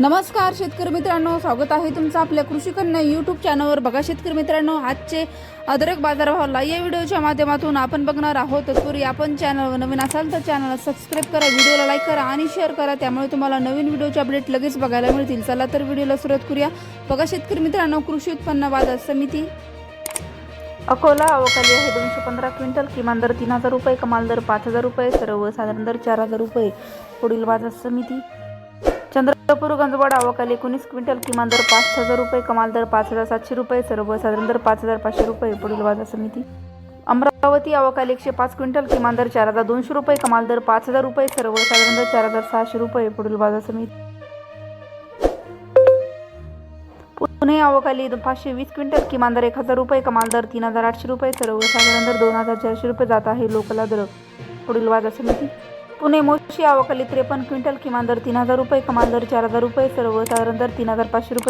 नमस्कार शेतकरी मित्रांनो. स्वागत आहे तुमचं आपल्या कृषी कन्या यूट्यूब चॅनलवर बघा शेतकरी मित्रांनो आजचे अदरक बाजारभावाला या व्हिडिओच्या माध्यमातून आपण बघणार आहोत. तत्पूर्वी आपण चॅनलवर नवीन असाल तर चॅनलला सबस्क्राईब करा व्हिडिओला लाईक करा आणि शेअर करा. त्यामुळे तुम्हाला नवीन व्हिडिओचे अपडेट लगेच बघायला मिळतील. चला तर व्हिडिओला सुरुवात करूया. बघा शेतकरी मित्रांनो कृषी उत्पन्न बाजार समिती अकोला अवकाली आहे. दोनशे पंधरा क्विंटल किमान दर तीन हजार रुपये कमाल दर पाच हजार रुपये सर्वसाधारण दर चार हजार रुपये. पुढील बाजार समिती चंद्रपूर गंजवाड अवकाली एकोणीस क्विंटल किमान दर पाच हजार रुपये कमाल दर पाच हजार सातशे रुपये सर्वसाधारण दर पाच हजार पाचशे रुपये पुढील बाजार समिती. अमरावती अवकाली एकशे पाच क्विंटल किमान दर चार हजार दोनशे रुपये कमाल दर पाच हजार रुपये सर्वसाधारण दर चार हजार सहाशे रुपये पुढील बाजार समिती. पुणे अवकाली पाचशे वीस क्विंटल किमान दर एक हजार रुपये कमाल दर तीन हजार आठशे रुपये सर्वसाधारण दर दोन हजार चारशे रुपये जात आहे लोकला दर पुढील बाजार समिती. पुणे मोशी अवकाली त्रेपन्न क्विंटल किमान दर तीन हजार रुपये कमाल दर चार हजार रुपये सर्वसाधारण दर तीन हजार पाचशे रुपये.